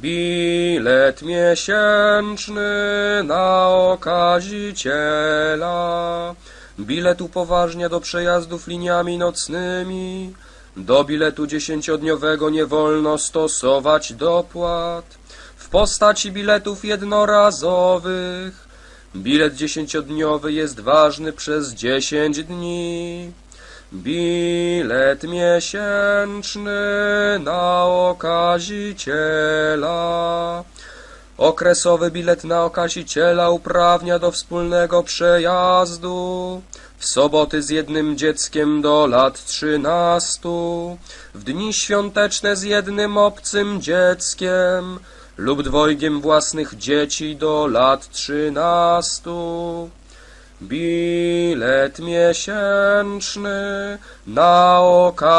Bilet miesięczny na okaziciela. Bilet upoważnia do przejazdów liniami nocnymi. Do biletu dziesięciodniowego nie wolno stosować dopłat. W postaci biletów jednorazowych. Bilet dziesięciodniowy jest ważny przez dziesięć dni. Bilet miesięczny na okaziciela. Okresowy bilet na okaziciela uprawnia do wspólnego przejazdu. W soboty z jednym dzieckiem do lat trzynastu. W dni świąteczne z jednym obcym dzieckiem lub dwojgiem własnych dzieci do lat trzynastu. Bilet miesięczny na okaziciela.